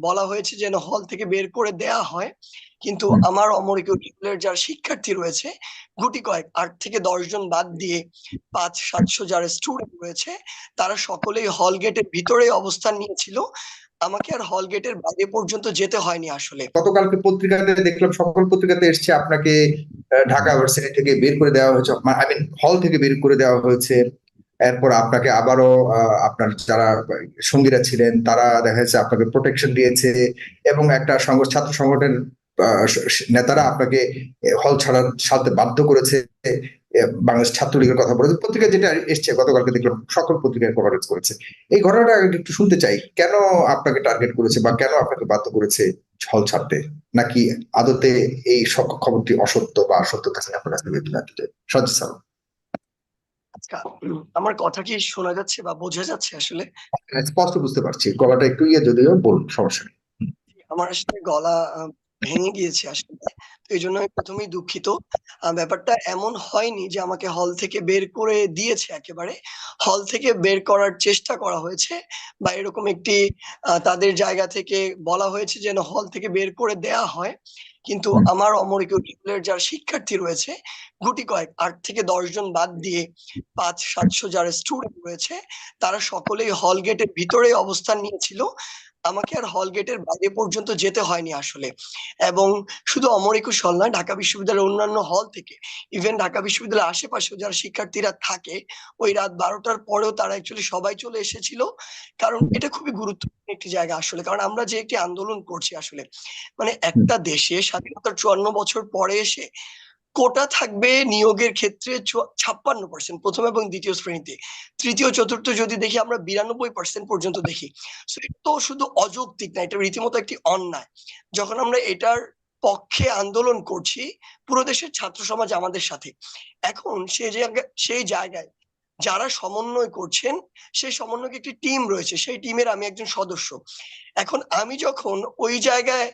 বলা হয়েছে যেন হল থেকে বের করে দেয়া হয়। কিন্তু আমার অমরিক স্কুলের যারা শিক্ষার্থী রয়েছে গুটি কয়েক আট থেকে দশ জন বাদ দিয়ে পাঁচ সাতশো যারা স্টুডেন্ট রয়েছে তারা সকলেই হল গেটের ভিতরে অবস্থান নিয়েছিল। আমাকে আর হল গেটের বাইরে পর্যন্ত যেতে হয়নি আসলে। গতকালকে পত্রিকাতে দেখলাম সকল পত্রিকাতে এসছে আপনাকে ঢাকা ভার্সিটি থেকে বের করে দেওয়া হয়েছে। আই মিন হল থেকে বের করে দেওয়া হয়েছে। এরপর আপনাকে আবারও আপনার যারা সঙ্গীরা ছিলেন, তারা দেখা যাচ্ছে আপনাকে প্রোটেকশন দিয়েছে এবং একটা ছাত্র সংগঠনের নেতারা আপনাকে হল ছাড়া ছাড়তে বাধ্য করেছে। বাংলাদেশ ছাত্রলীগের কথা বলেছে। পত্রিকা যেটা এসছে, গতকালকে দেখলাম সকল পত্রিকায় কভারেজ করেছে। এই ঘটনাটা একটু শুনতে চাই, কেন আপনাকে টার্গেট করেছে বা কেন আপনাকে বাধ্য করেছে হল ছাড়তে? নাকি আদতে এই খবরটি অসত্য বা সত্য কাছে আপনার কাছে বিবেচনা দিতে সজ্জ সালাম আচ্ছা আমার কথা কি শোনা যাচ্ছে বা বোঝা যাচ্ছে আসলে? স্পষ্ট বুঝতে পারছি। গলাটা একটু ইয়ে যদিও বলুন সমস্যা নেই। আমার আসলে গলা ভেঙে গিয়েছে আসলে। তো এই জন্য আমি প্রথমেই দুঃখিত। ব্যাপারটা এমন হয়নি যে আমাকে হল থেকে বের করে দিয়েছে একেবারে। হল থেকে বের করার চেষ্টা করা হয়েছে বা এরকম একটি তাদের জায়গা থেকে বলা হয়েছে যেন হল থেকে বের করে দেয়া হয়। কিন্তু আমার অমরিক টেবিলের যার শিক্ষার্থী রয়েছে গুটি কয়েক আট থেকে দশ জন বাদ দিয়ে পাঁচ সাতশো যারা স্টুডেন্ট রয়েছে তারা সকলেই হল গেটের ভিতরে অবস্থান নিয়েছিল। আমাকে আর হল গেটের বাইরে পর্যন্ত যেতে হয়নি আসলে। এবং শুধু অমর একুশ হল নয় ঢাকা বিশ্ববিদ্যালয়ের অন্যান্য হল থেকে ইভেন ঢাকা বিশ্ববিদ্যালয়ের আশেপাশেও যারা শিক্ষার্থীরা থাকে ওই রাত বারোটার পরেও তারা অ্যাকচুয়ালি সবাই চলে এসেছিল। কারণ এটা খুবই গুরুত্বপূর্ণ একটি জায়গা আসলে। কারণ আমরা যে একটি আন্দোলন করছি আসলে মানে একটা দেশে স্বাধীনতার চুয়ান্ন বছর পরে এসে কোটা থাকবে নিয়োগের ক্ষেত্রে ছাপ্পান্ন পার্সেন্ট প্রথম এবং দ্বিতীয় শ্রেণীতে। তৃতীয়, চতুর্থ যদি দেখি আমরা বিরানব্বই পার্সেন্ট পর্যন্ত দেখি। তো শুধু অযৌক্তিক না, এটা রীতিমতো একটি অন্যায়। যখন আমরা এটার পক্ষে আন্দোলন করছি, পুরো দেশের ছাত্র সমাজ আমাদের সাথে। এখন সেই জায়গায় সেই জায়গায় যারা সমন্বয় করছেন, সেই সমন্বয়কে একটি টিম রয়েছে, সেই টিমের আমি একজন সদস্য। এখন আমি যখন ওই জায়গায়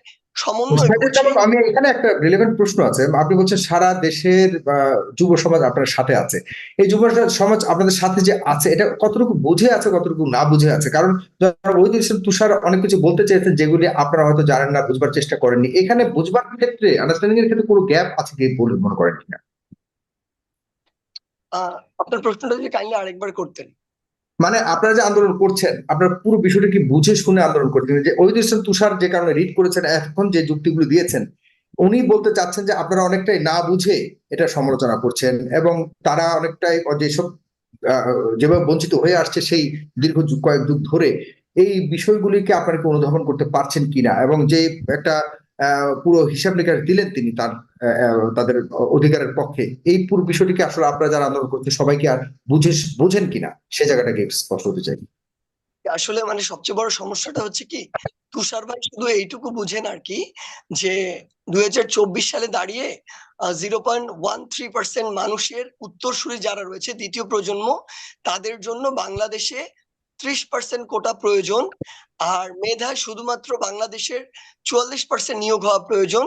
আমি এখানে একটা রিলেভেন্ট প্রশ্ন আছে। আপনি বলছেন সারা দেশের যুব সমাজ আপনার সাথে আছে। এই যুব সমাজ আপনাদের সাথে যে আছে এটা কতটুকু বুঝে আছে কতটুকু না বুঝে আছে? কারণ ওই দেশের তুষার অনেক কিছু বলতে চেয়েছেন যেগুলি আপনারা হয়তো জানেন না বুঝবার চেষ্টা করেননি। এখানে বুঝবার ক্ষেত্রে আন্ডারস্ট্যান্ডিং এর ক্ষেত্রে কোনো গ্যাপ আছে কি বলে মনে করেন কিনা? আপনার প্রশ্নটা যদি কাইন্ডলি আরেকবার করতেন। মানে আপনারা যে আন্দোলন করছেন, আপনারা পুরো বিষয়টা কি বুঝে শুনে আন্দোলন করছেন? যে দেশের তুষার যে কারণে রিড করেছেন, এখন যে যুক্তিগুলো দিয়েছেন, উনি বলতে চাচ্ছেন যে আপনারা অনেকটাই না বুঝে এটা সমালোচনা করছেন এবং তারা অনেকটাই যেসব যেভাবে বঞ্চিত হয়ে আসছে সেই দীর্ঘ কয়েক যুগ ধরে, এই বিষয়গুলিকে আপনারা অনুধাবন করতে পারছেন কিনা? এবং যে একটা পুরো হিসাব নিকাশ দিলেন তিনি তার তাদের অধিকারের পক্ষে। এই পুরো বিষয়টিকে আসলে আপনারা যারা আন্দোলন করছে, সবাইকে আর বুঝে, বুঝেন কিনা, সে জায়গাটাকে স্পষ্ট হতে চাই। আসলে মানে সবচেয়ে বড় সমস্যাটা হচ্ছে কি, তুষার ভাই শুধু এইটুকু বুঝেন আর কি, যে দুই হাজার চব্বিশ সালে দাঁড়িয়ে zero point one three percent মানুষের উত্তরসূরি যারা রয়েছে, দ্বিতীয় প্রজন্ম, তাদের জন্য বাংলাদেশে ত্রিশ পার্সেন্ট কোটা প্রয়োজন আর মেধায় শুধুমাত্র বাংলাদেশের চুয়াল্লিশ পার্সেন্ট নিয়োগ হওয়া প্রয়োজন।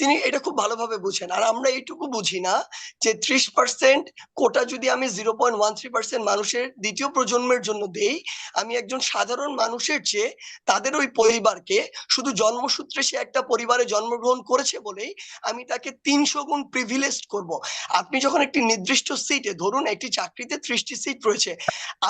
তিনি এটা খুব ভালোভাবে বুঝেন। আর আমরা এইটুকু বুঝি না যে ত্রিশ পার্সেন্ট কোটা যদি আমি zero point one three percent মানুষের দ্বিতীয় প্রজন্মের জন্য দেই, আমি একজন সাধারণ মানুষের চেয়ে তাদের ওই পরিবারকে, শুধু জন্মসূত্রে সে একটা পরিবারে জন্মগ্রহণ করেছে বলেই আমি তাকে তিনশো গুণ প্রিভিলেজ করব। আপনি যখন একটি নির্দিষ্ট সিটে ধরুন একটি চাকরিতে ত্রিশটি সিট রয়েছে,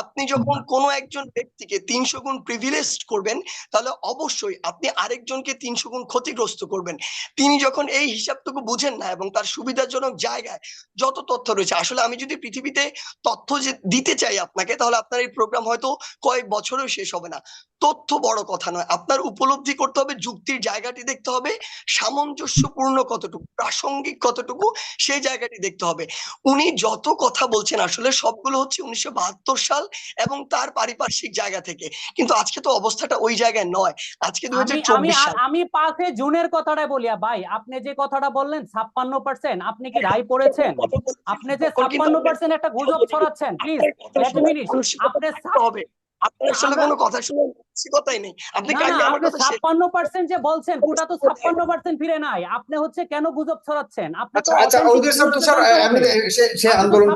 আপনি যখন কোনো একজন ব্যক্তিকে তিনশো গুণ প্রিভিলেজ করবেন, তাহলে অবশ্যই আপনি আরেকজনকে তিনশো গুণ ক্ষতিগ্রস্ত করবেন। তিনি যখন এই হিসাবটুকু বুঝেন না এবং তার সুবিধাজনক জায়গায় যত তথ্য রয়েছে, আসলে আমি যদি পৃথিবীতে তথ্য দিতে চাই আপনাকে, তাহলে আপনার এই প্রোগ্রাম হয়তো কয়েক বছরেও শেষ হবে না। তথ্য বড় কথা নয়। আপনার উপলব্ধি করতে হবে যুক্তির জায়গাটি দেখতে হবে সামঞ্জস্যপূর্ণ কতটুকু প্রাসঙ্গিক কতটুকু সেই জায়গাটি দেখতে হবে। উনি যত কথা বলছেন আসলে সবগুলো হচ্ছে উনিশশো বাহাত্তর সাল এবং তার পারিপার্শ্বিক জায়গা থেকে। কিন্তু আজকে তো অবস্থাটা ওই জায়গায় নয়। আজকে দু আমি আমি পাঁচে জুনের কথাটা বলি। ভাই আপনি যে কথাটা বললেন ছাপ্পান্ন পার্সেন্ট আপনি কি রায় পড়েছেন? আপনি যে ছাপ্পান্ন পার্সেন্ট একটা গুজব ছড়াচ্ছেন প্লিজ এক মিনিট আপনি হবে আপনার আসলে কোনো কথা শুনে মানসিকতাই নেই। আপনি কাইন্ডলি আমার কথা শেষ ছাপ্পান্ন পার্সেন্ট যে বলছেন কোটা তো ছাপ্পান্ন পার্সেন্ট ফিরে নাই। আপনি হচ্ছে কেন গুজব ছড়াচ্ছেন? আপনি তো আচ্ছা আচ্ছা authentic ওদের সব news তুষার আমি সে সে আন্দোলন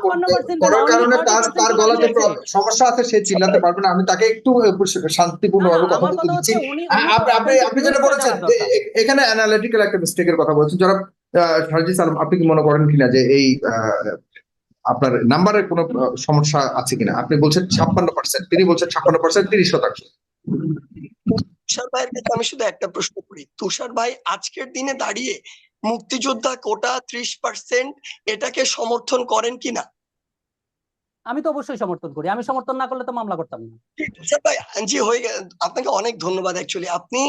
করার কারণে তার তার গলাতে সমস্যা আছে সে চিল্লাতে পারবে না। আমি তাকে একটু শান্তিপূর্ণ ভাবে কথা বলতে দিচ্ছি। তো আপনি আপনি যেটা বলেছেন এখানে অ্যানালিটিক্যাল একটা মিস্টেকের কথা বলছেন। যারা সার্জি সালাম আপনি কি মনে করেন কিনা যে এই আপনার নাম্বারের কোনো সমস্যা আছে কিনা? আপনি বলছেন ছাপ্পান্ন পার্সেন্ট তিনি বলছেন ছাপ্পান্ন পার্সেন্ট তিরিশ শতাংশ। তুষার ভাইয়ের কাছে আমি শুধু একটা প্রশ্ন করি। তুষার ভাই আজকের দিনে দাঁড়িয়ে মুক্তিযোদ্ধা কোটা ত্রিশ পার্সেন্ট এটাকে সমর্থন করেন কিনা? আমি তো অবশ্যই সমর্থন করি। আমি সমর্থন না করলে তো মামলা করতাম না। তুষার ভাই জি হয়ে আপনাকে অনেক ধন্যবাদ অ্যাকচুয়ালি আপনি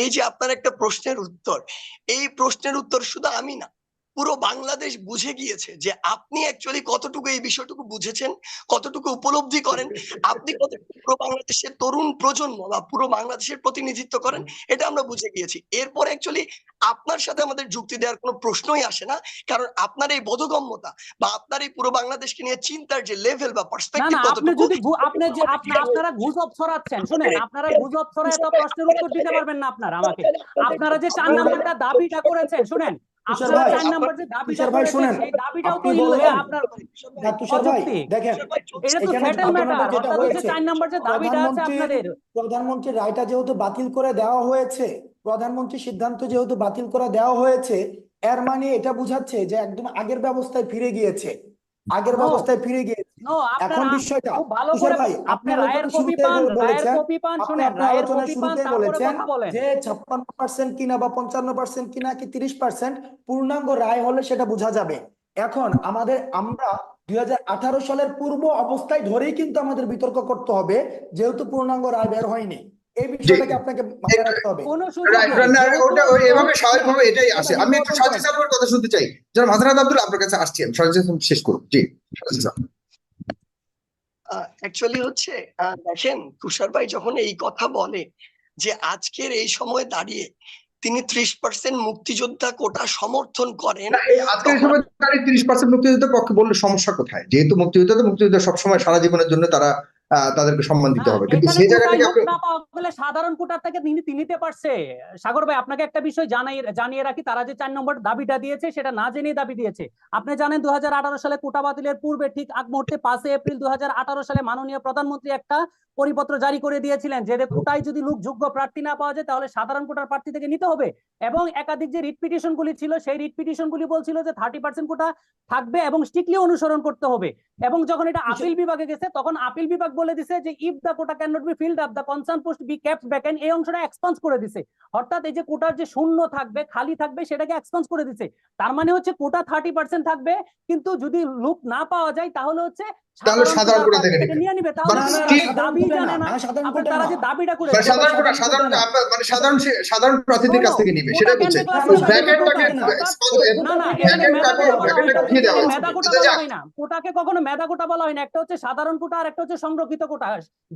এই যে আপনার একটা প্রশ্নের উত্তর এই প্রশ্নের উত্তর শুধু আমি না পুরো বাংলাদেশ বুঝে গিয়েছে যে আপনি অ্যাকচুয়ালি কতটুকু এই বিষয়টুকু বুঝেছেন কতটুকু উপলব্ধি করেন আপনি কতটুকু পুরো বাংলাদেশের তরুণ প্রজন্ম বা পুরো বাংলাদেশের প্রতিনিধিত্ব করেন এটা আমরা বুঝে গিয়েছি। এরপর অ্যাকচুয়ালি আপনার সাথে আমাদের যুক্তি দেওয়ার কোনো প্রশ্নই আসে না কারণ আপনার এই বোধগম্যতা বা আপনার এই পুরো বাংলাদেশকে নিয়ে চিন্তার যে লেভেল বা পার্সপেক্টিভ কতটুকু যদি আপনি যে আপনারা গুজব ছড়াচ্ছেন শুনেন আপনারা গুজব ছড়ায় তো প্রশ্নের উত্তর দিতে পারবেন না আপনারা আমাকে। আপনারা যে চার নাম্বারটা দাবিটা করেছেন শুনেন প্রধানমন্ত্রী- প্রধানমন্ত্রীর রায়টা যেহেতু বাতিল করে দেওয়া হয়েছে প্রধানমন্ত্রীর সিদ্ধান্ত যেহেতু বাতিল করে দেওয়া হয়েছে এর মানে এটা বোঝাচ্ছে যে একদম আগের ব্যবস্থায় ফিরে গিয়েছে। আগের ব্যবস্থায় ফিরে গিয়েছে। এখন বিষয়টা ভাই আপনি রায়ের কপি পান রায়ের কপি পান শুনেন রায়ের কপি পান বলেছেন যে ছাপ্পান্ন পার্সেন্ট কিনা বা পঞ্চান্ন পার্সেন্ট কিনা কি তিরিশ পার্সেন্ট পূর্ণাঙ্গ রায় হলে সেটা বোঝা যাবে। এখন আমাদের আমরা দুই সালের পূর্ব অবস্থায় ধরেই কিন্তু আমাদের বিতর্ক করতে হবে যেহেতু পূর্ণাঙ্গ রায় বের হয়নি। এই বিষয়টাকে আপনাকে মাথায় রাখতে হবে। ওটা এভাবে স্বাভাবিকভাবে এটাই আসে আমি একটু Important সাজি কথা শুনতে চাই। যারা হাজারাত আব্দুল আপনার কাছে আসছি আমি। সাজি শেষ করুন। জি। অ্যাকচুয়ালি হচ্ছে দেখেন তুষার ভাই যখন এই কথা বলে যে আজকের এই সময় দাঁড়িয়ে তিনি ত্রিশ পার্সেন্ট মুক্তিযোদ্ধা কোটা সমর্থন করেন আজকের সময় ত্রিশ পার্সেন্ট মুক্তিযোদ্ধার পক্ষে বললে সমস্যা কোথায়? যেহেতু মুক্তিযোদ্ধা মুক্তিযোদ্ধা সবসময় সারা জীবনের জন্য তারা তাদেরকে সম্মান দিতে হবে। কিন্তু সেই জায়গা থেকে সাধারণ কোটার থেকে তিনি নিতে পারছে? সাগর ভাই আপনাকে একটা বিষয় জানাই জানিয়ে রাখি তারা যে চার নম্বর দাবিটা দিয়েছে সেটা না জেনেই দাবি দিয়েছে। আপনি জানেন দু সালে কোটা বাতিলের পূর্বে ঠিক আগ মুহূর্তে পাঁচই এপ্রিল দু সালে মাননীয় প্রধানমন্ত্রী একটা পরিপত্র জারি করে দিয়েছিলেন যে যে কোটায় যদি লোক যোগ্য প্রার্থী না পাওয়া যায় তাহলে সাধারণ কোটার প্রার্থী থেকে নিতে হবে। এবং একাধিক যে রিট পিটিশন গুলি ছিল সেই রিট পিটিশন গুলি বলছিল যে থার্টি পার্সেন্ট কোটা থাকবে এবং স্ট্রিক্টলি অনুসরণ করতে হবে। এবং যখন এটা আপিল বিভাগে গেছে তখন আপিল বিভাগ বলে দিছে যে if the quota can not be filled up the concern post be capped vacant এই অংশটা এক্সপান্স করে দিছে অর্থাৎ এই যে কোটার যে শূন্য থাকবে খালি থাকবে সেটাকে এক্সপান্স করে দিছে তার মানে হচ্ছে কোটা থার্টি পার্সেন্ট থাকবে কিন্তু যদি লোক না পাওয়া যায় তাহলে হচ্ছে তাহলে সাধারণ কোটা থেকে নিয়ে নিবে তাহলে দাবি জানে না, সাধারণ কোটা তারা যে দাবিটা করে মানে সাধারণ কোটা সাধারণ মানে সাধারণ সাধারণ প্রার্থীদের কাছ থেকে নিবে সেটা বলছে হয় না, উঠিয়ে দেওয়া। হয় না কোটাকে কখনো মেধা কোটা বলা হয় না একটা হচ্ছে সাধারণ কোটা আর একটা হচ্ছে সংরক্ষিত quota,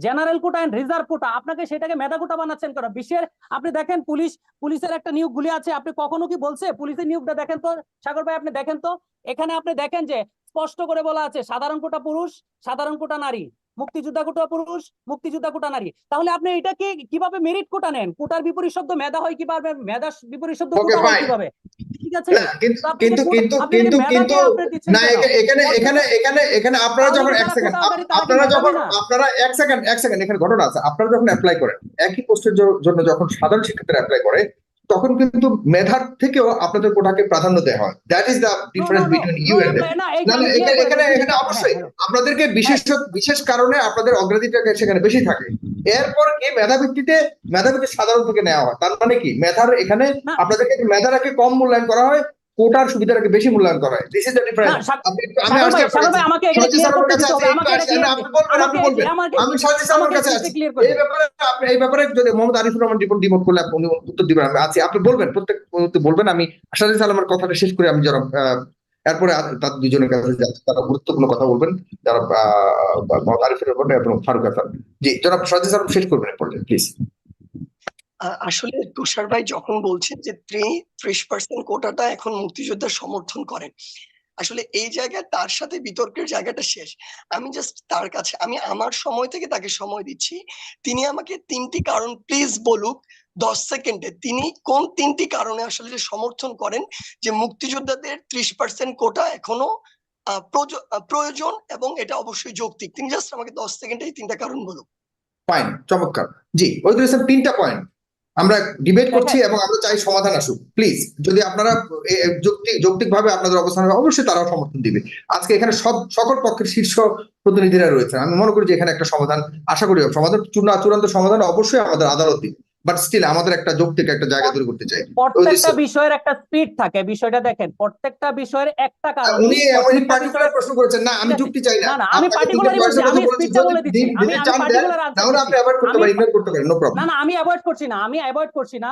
general quota and reserve quota, আপনাকে সেটাকে মেধা কোটা বানাচ্ছেন কেন? বিশ্বের, আপনি দেখেন পুলিশ, পুলিশের একটা নিয়োগ গুলি আছে, আপনি কখনো কি বলছে? পুলিশের নিয়োগটা দেখেন তো, সাগর ভাই, আপনি দেখেন তো? এখানে আপনি দেখেন যে, স্পষ্ট করে বলা আছে, সাধারণ কোটা পুরুষ, সাধারণ কোটা নারী। মুক্তিযোদ্ধা কোটা পুরুষ মুক্তিযোদ্ধা কোটা নারী। তাহলে আপনি এটাকে কীভাবে মেরিট কোটা নেন? কোটার বিপরীত শব্দ মেধা হয় কীভাবে? মেধা বিপরীত শব্দ কোটা হয় কীভাবে? ঠিক আছে? না, কিন্তু কিন্তু কিন্তু কিন্তু না এখানে এখানে এখানে এখানে আপনারা যখন এক সেকেন্ড আপনারা যখন আপনারা এক সেকেন্ড এক সেকেন্ড এখানে ঘটনা আছে। আপনারা যখন অ্যাপ্লাই করেন একই পোস্টের জন্য যখন সাধারণ শিক্ষার্থীরা অ্যাপ্লাই করে তখন কিন্তু মেধার থেকেও আপনাদের কোটাকে প্রাধান্য দেওয়া হয়। That is the difference between you and না, না এখানে এখানে এখানে হ্যাঁ, অবশ্যই হ্যাঁ। আপনাদেরকে বিশেষ বিশেষ কারণে আপনাদের অগ্রাধিকার সেখানে বেশি থাকে। এরপর কি মেধা ভিত্তিতে মেধা ভিত্তি সাধারণ থেকে নেওয়া হয়। তার মানে কি? মেধার এখানে আপনাদেরকে মেধাটাকে কম মূল্যায়ন করা হয় কোটার সুবিধাটাকে বেশি মূল্যায়ন করা হয়। দিস ইজ দ্য ডিফারেন্স আপনি আমি আমাকে। আমি সাগরের কাছে আছি। এই ব্যাপারে আপনি এই ব্যাপারে যদি মোহাম্মদ আরিফুর রহমান রিপোর্ট ডিমোট করলে আপনি উত্তর দিবেন আমি আছি। আপনি বলবেন প্রত্যেক মুহূর্তে বলবেন। আমি আশাদ সালামের কথাটা শেষ করে আমি যারা এরপরে তার দুজনের কাছে যাচ্ছি তারা গুরুত্বপূর্ণ কথা বলবেন। যারা মোহাম্মদ আরিফুর রহমান এবং ফারুক হাসান। জি জনাব সাজি সালাম শেষ করবেন এরপরে প্লিজ আসলে তুষার ভাই যখন বলছেন যে ত্রিশ পার্সেন্ট কোটাটা এখন মুক্তিযোদ্ধা সমর্থন করেন, আসলে এই জায়গায় তার সাথে বিতর্কের জায়গাটা শেষ। আমি জাস্ট তার কাছে, আমি আমার সময় থেকে তাকে সময় দিচ্ছি। তিনি আমাকে তিনটি কারণ প্লিজ বলুক, দশ সেকেন্ডে তিনি কোন তিনটি কারণে আসলে সমর্থন করেন যে মুক্তিযোদ্ধাদের ত্রিশ পার্সেন্ট কোটা এখনও প্রয়োজন এবং এটা অবশ্যই যৌক্তিক। তিনি জাস্ট আমাকে দশ সেকেন্ডে এই তিনটা কারণ বলুক। ফাইন চমৎকার। জি ইসলাম তিনটা পয়েন্ট আমরা ডিবেট করছি এবং আমরা চাই সমাধান আসুক। প্লিজ যদি আপনারা যৌক্তিক যৌক্তিকভাবে আপনাদের অবস্থান হয়, অবশ্যই তারাও সমর্থন দিবে। আজকে এখানে সব সকল পক্ষের শীর্ষ প্রতিনিধিরা রয়েছে আমি মনে করি যে এখানে একটা সমাধান আশা করি সমাধান চূড়া- চূড়ান্ত সমাধান অবশ্যই আমাদের আদালত। দিবে বাট স্টিল আমাদের একটা যৌক্তিক একটা জায়গা তৈরি করতে চাই। প্রত্যেকটা বিষয়ের একটা স্পিড থাকে বিষয়টা দেখেন প্রত্যেকটা বিষয়ের একটা কারণ। উনি উনি পার্টিকুলার প্রশ্ন করেছেন না আমি যুক্তি চাই না। আমি পার্টিকুলারই বলছি আমি স্পিডটা বলে দিচ্ছি আমি পার্টিকুলার তাহলে আপনি অ্যাভয়েড করতে পারেন ইগনোর করতে পারেন নো প্রবলেম না না আমি অ্যাভয়েড করছি না আমি অ্যাভয়েড করছি না।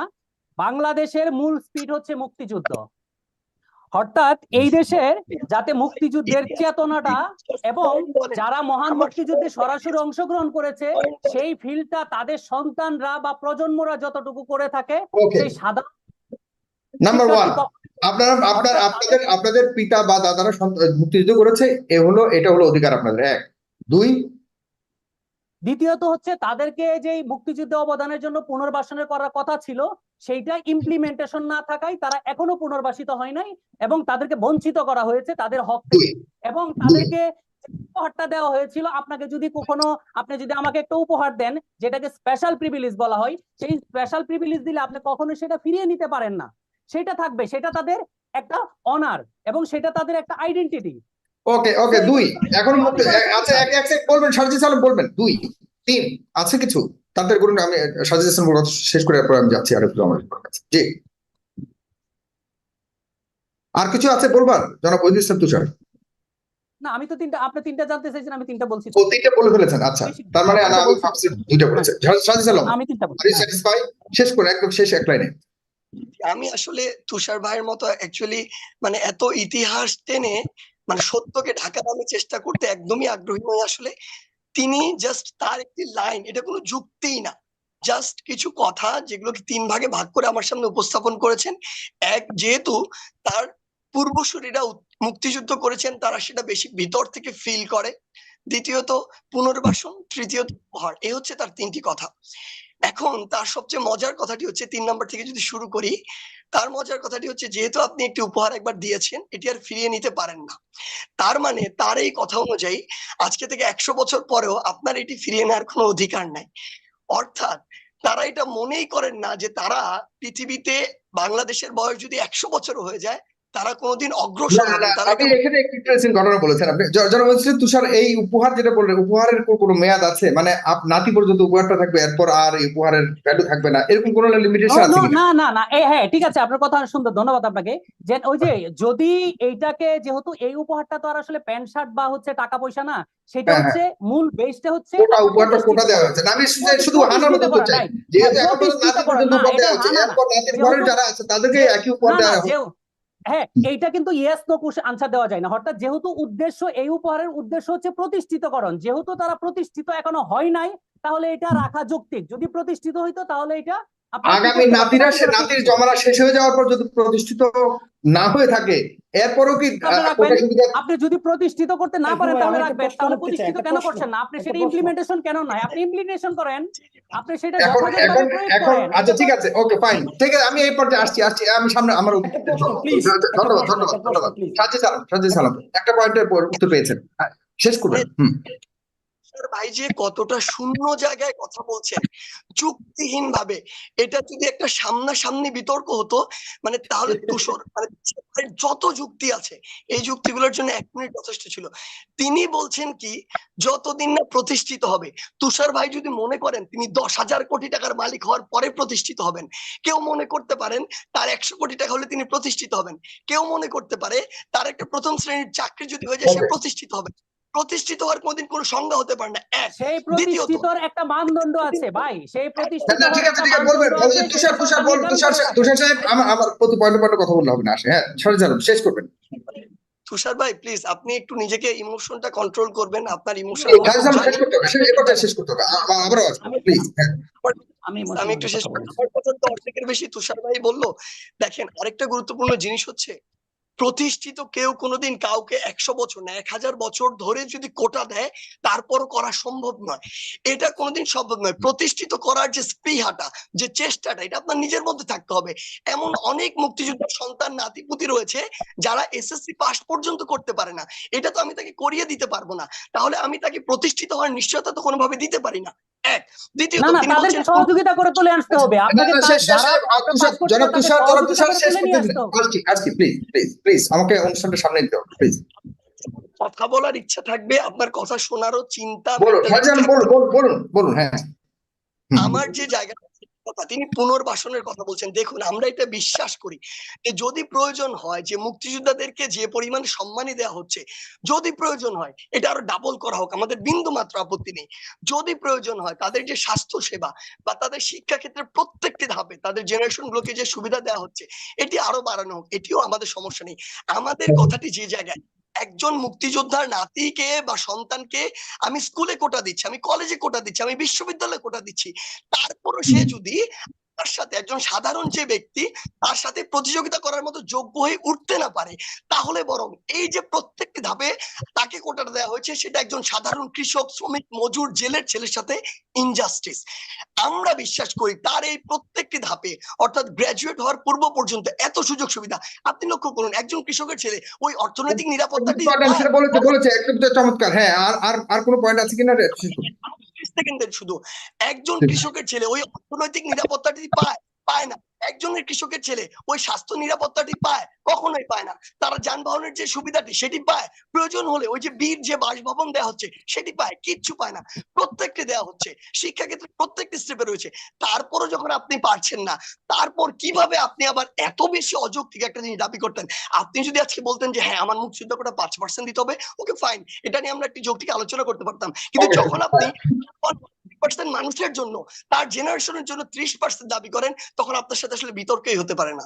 বাংলাদেশের মূল স্পিড হচ্ছে মুক্তিযুদ্ধ। অর্থাৎ এই দেশের যাতে মুক্তিযুদ্ধের চেতনাটা এবং যারা মহান মুক্তিযুদ্ধে সরাসরি অংশগ্রহণ করেছে সেই ফিল্ডটা তাদের সন্তানরা বা প্রজন্মরা যতটুকু করে থাকে সেই সাধারণ নাম্বার ওয়ান আপনারা আপনার আপনাদের আপনাদের পিতা বা দাদারা মুক্তিযুদ্ধ করেছে এ হলো এটা হলো অধিকার আপনাদের এক। দুই দ্বিতীয়ত হচ্ছে তাদেরকে যে মুক্তিযুদ্ধে অবদানের জন্য পুনর্বাসনের করার কথা ছিল সেইটা ইমপ্লিমেন্টেশন না থাকায় তারা এখনও পুনর্বাসিত হয় নাই এবং তাদেরকে বঞ্চিত করা হয়েছে তাদের হক থেকে। এবং তাদেরকে উপহারটা দেওয়া হয়েছিল আপনাকে যদি কখনো আপনি যদি আমাকে একটা উপহার দেন যেটাকে স্পেশাল প্রিভিলেজ বলা হয় সেই স্পেশাল প্রিভিলেজ দিলে আপনি কখনো সেটা ফিরিয়ে নিতে পারেন না। সেটা থাকবে সেটা তাদের একটা অনার এবং সেটা তাদের একটা আইডেন্টিটি ওকে ওকে দুই। এখন আচ্ছা এক এক বলবেন সার্জিস আলম বলবেন। দুই তিন আছে কিছু? তাদের করুন আমি কথা শেষ করে এরপর আমি যাচ্ছি আরেকটু আমার কাছে। জি। আর কিছু আছে বলবার? জনাব ওইদুল ইসলাম তুষার। না আমি তো তিনটা আপনি তিনটা জানতে চাইছেন আমি তিনটা বলছি। ও তিনটা বলে ফেলেছেন আচ্ছা। তার মানে আমি ভাবছি দুইটা বলেছেন সার্জিস আলম আমি তিনটা বলছি। আর স্যাটিসফাই শেষ করে একদম শেষ এক লাইনে। আমি আসলে তুষার ভাইয়ের মতো অ্যাকচুয়ালি মানে এত ইতিহাস টেনে মানে সত্যকে ঢাকার আমি চেষ্টা করতে একদমই আগ্রহী নই আসলে। তিনি জাস্ট তার একটি লাইন এটা কোনো যুক্তিই না। জাস্ট কিছু কথা যেগুলোকে তিন ভাগে ভাগ করে আমার সামনে উপস্থাপন করেছেন। এক, যেহেতু তার পূর্বসূরীরা মুক্তিযুদ্ধ করেছেন, তারা সেটা বেশি ভিতর থেকে ফিল করে। দ্বিতীয়ত, পুনর্বাসন, তৃতীয়ত, উপহার। এই হচ্ছে তার তিনটি কথা। এখন তার সবচেয়ে মজার কথাটি হচ্ছে তিন নম্বর থেকে যদি শুরু করি, তার মজার কথাটি হচ্ছে যেহেতু আপনি একটি উপহার একবার দিয়েছেন, এটি আর ফিরিয়ে নিতে পারেন না। তার মানে তার এই কথা অনুযায়ী আজকে থেকে একশো বছর পরেও আপনার এটি ফিরিয়ে নেওয়ার কোনো অধিকার নাই। অর্থাৎ তারা এটা মনেই করেন না যে তারা পৃথিবীতে বাংলাদেশের বয়স যদি একশো বছর হয়ে যায় তারা কোনোদিন অগ্রসর না, হবে না, তারা আপনি এখানে একটু ইন্টারেস্টিং ঘটনা বলেছেন আপনি। তুষার এই উপহার যেটা বললেন উপহারের কোনো মেয়াদ আছে? মানে আপ- নাতি পর্যন্ত উপহারটা থাকবে এরপর আর এই উপহারের ভ্যালু থাকবে না। এরকম কোনো লিমিটেশন আছে না না না। এই হ্যাঁ ঠিক আছে আপনার কথা সুন্দর ধন্যবাদ আপনাকে। যে ওই যে যদি এইটাকে যেহেতু এই উপহারটা তো আর আসলে প্যান্ট শার্ট বা হচ্ছে টাকা পয়সা না সেটা হ্যাঁ, হচ্ছে মূল বেসটা হচ্ছে কোটা উপহারটা কোটা দেওয়া। হয়েছে। আমি শুধু- শুধু আনার মতো চাই। যেহেতু এখন নাতি পর্যন্ত উপহার দেওয়া হচ্ছে এরপর নাতির যারা আছে তাদেরকে একই উপহার দেওয়া যেও- হ্যাঁ এইটা কিন্তু ইয়েস নো আনসার দেওয়া যায় না। অর্থাৎ যেহেতু উদ্দেশ্য, এই উপহারের উদ্দেশ্য হচ্ছে প্রতিষ্ঠিতকরণ। যেহেতু তারা প্রতিষ্ঠিত এখনও হয় নাই, তাহলে এটা রাখা যৌক্তিক। যদি প্রতিষ্ঠিত হইতো, তাহলে এটা আগামী নাতিরা সে নাতির জমানা শেষ হয়ে যাওয়ার পর যদি প্রতিষ্ঠিত না হয়ে থাকে এরপরও কি আপনি যদি প্রতিষ্ঠিত করতে না পারেন তাহলে রাখবেন। তাহলে প্রতিষ্ঠিত কেন করছেন না? আপনি সেটা। ইমপ্লিমেন্টেশন কেন নয়? আপনি ইমপ্লিমেন্টেশন করেন। আপনি সেটা এখন এখন এখন আচ্ছা ঠিক আছে ওকে ফাইন ঠিক আছে আমি এই পর্যায়ে আসছি আসছি আমি সামনে আমার ধন্যবাদ ধন্যবাদ ধন্যবাদ. সাজ্জে সালাম সাজ্জে সালাম। একটা পয়েন্টের উত্তর পেয়েছেন। হ্যাঁ, শেষ করবেন। হুম। ভাই যে কতটা শূন্য জায়গায় কথা বলছেন যুক্তিহীন ভাবে এটা যদি একটা সামনাসামনি বিতর্ক হতো মানে তাহলে তুষার মানে যত যুক্তি আছে এই যুক্তিগুলোর জন্য এক মিনিট যথেষ্ট ছিল। তিনি বলছেন কি যতদিন না প্রতিষ্ঠিত হবে তুষার ভাই যদি মনে করেন তিনি দশ হাজার কোটি টাকার মালিক হওয়ার পরে প্রতিষ্ঠিত হবেন কেউ মনে করতে পারেন তার একশো কোটি টাকা হলে তিনি প্রতিষ্ঠিত হবেন। কেউ মনে করতে পারে তার একটা প্রথম শ্রেণির চাকরি যদি হয়ে যায় সে প্রতিষ্ঠিত হবে। প্রতিষ্ঠিত হওয়ার কোনদিন কোনো সংজ্ঞা হতে পারে না। এক। সেই প্রতিষ্ঠিতর একটা মানদণ্ড আছে ভাই। সেই প্রতিষ্ঠিত ঠিক আছে ঠিক আছে বলবেন। তুষার তুষার বল তুষার তুষার সাহেব আমার আমার প্রতি পয়েন্টে পয়েন্টে কথা বললে হবে না আসে হ্যাঁ। সাজ্জে সালাম শেষ করবেন। তুষার ভাই প্লিজ আপনি একটু নিজেকে ইমোশনটা কন্ট্রোল করবেন আপনার ইমোশন শেষ করতে হবে পর্যায়ে শেষ করতে হবে আবারও প্লিজ হ্যাঁ। আমি আমি একটু শেষ করি। আমার তো অর্ধেকের বেশি তুষার ভাই বলল। দেখেন আরেকটা গুরুত্বপূর্ণ জিনিস হচ্ছে প্রতিষ্ঠিত কেউ কোনোদিন কাউকে একশো বছর না, এক হাজার বছর ধরে যদি কোটা দেয়, তারপরও করা সম্ভব নয়। এটা কোনোদিন সম্ভব নয়। প্রতিষ্ঠিত করার যে স্পৃহাটা, যে চেষ্টাটা, এটা আপনার নিজের মধ্যে থাকতে হবে। এমন অনেক মুক্তিযোদ্ধার সন্তান নাতিপুতি রয়েছে, যারা এসএসসি পাস পর্যন্ত করতে পারে না। এটা তো আমি তাকে করিয়ে দিতে পারব না। তাহলে আমি তাকে প্রতিষ্ঠিত হওয়ার নিশ্চয়তা তো কোনোভাবে দিতে পারি না। এক। দ্বিতীয়ত না না তিনি বলছেন সহযোগিতা করে তুলে আসতে হবে। আপনাকে না, তা- শেষ- শেষ- যারা শেষ- আহ, তুষার, পাস করতে জনাব তুষার, জনাব তুষার শেষ করতে দিন। আসতে হবে। আসছি, আসছি, প্লিজ প্লিজ প্লিজ আমাকে অনুষ্ঠানটা সামনে দিতে হবে প্লিজ কথা বলার ইচ্ছা থাকবে আপনার কথা শোনারও চিন্তা বলুন বলুন বলুন হ্যাঁ। আমার যে জায়গা কথা তিনি পুনর্বাসনের কথা বলছেন। দেখুন আমরা এটা বিশ্বাস করি যে যদি প্রয়োজন হয় যে মুক্তিযোদ্ধাদেরকে যে পরিমাণ সম্মানই দেওয়া হচ্ছে যদি প্রয়োজন হয় এটা আরও ডাবল করা হোক আমাদের বিন্দু মাত্র আপত্তি নেই। যদি প্রয়োজন হয় তাদের যে স্বাস্থ্য সেবা বা তাদের শিক্ষা ক্ষেত্রে প্রত্যেকটি ধাপে তাদের জেনারেশন গুলোকে যে সুবিধা দেওয়া হচ্ছে এটি আরও বাড়ানো হোক এটিও আমাদের সমস্যা নেই। আমাদের কথাটি যে জায়গায় একজন মুক্তিযোদ্ধার নাতিকে বা সন্তানকে আমি স্কুলে কোটা দিচ্ছি আমি কলেজে কোটা দিচ্ছি আমি বিশ্ববিদ্যালয়ে কোটা দিচ্ছি। তারপরও সে যদি তার সাথে একজন সাধারণ যে ব্যক্তি তার সাথে প্রতিযোগিতা করার মতো যোগ্য হয়ে উঠতে না পারে তাহলে বরং এই যে প্রত্যেকটি ধাপে তাকে কোটাটা দেওয়া হয়েছে সেটা একজন সাধারণ কৃষক শ্রমিক মজুর জেলের ছেলের সাথে ইনজাস্টিস আমরা বিশ্বাস করি তার এই প্রত্যেকটি ধাপে অর্থাৎ গ্রাজুয়েট হওয়ার পূর্ব পর্যন্ত এত সুযোগ সুবিধা। আপনি লক্ষ্য করুন একজন কৃষকের ছেলে ওই অর্থনৈতিক নিরাপত্তাটি বলেছে বলেছে একদম চমৎকার। হ্যাঁ আর আর আর কোনো পয়েন্ট আছে কিনা? সেকেন্ডের শুধু। একজন কৃষকের ছেলে ওই অর্থনৈতিক নিরাপত্তাটি পায় পায় না। একজনের কৃষকের ছেলে ওই স্বাস্থ্য নিরাপত্তাটি পায় কখনোই পায় না। তারা যানবাহনের যে সুবিধাটি সেটি পায়। প্রয়োজন হলে ওই যে বীর যে বাসভবন দেওয়া হচ্ছে সেটি পায় কিচ্ছু পায় না। প্রত্যেককে দেওয়া হচ্ছে শিক্ষা ক্ষেত্রে প্রত্যেকটি স্টেপে রয়েছে। তারপরও যখন আপনি পারছেন না তারপর কীভাবে আপনি আবার এত বেশি অযৌক্তিক একটা জিনিস দাবি করতেন? আপনি যদি আজকে বলতেন যে হ্যাঁ আমার মুক্তিযুদ্ধ কোটা পাঁচ পার্সেন্ট দিতে হবে ওকে ফাইন এটা নিয়ে আমরা একটি যৌক্তিক আলোচনা করতে পারতাম। কিন্তু যখন আপনি পার্সেন্ট মানুষের জন্য, তার জেনারেশনের জন্য ত্রিশ পার্সেন্ট দাবি করেন, তখন আপনার সাথে আসলে বিতর্কই হতে পারে না।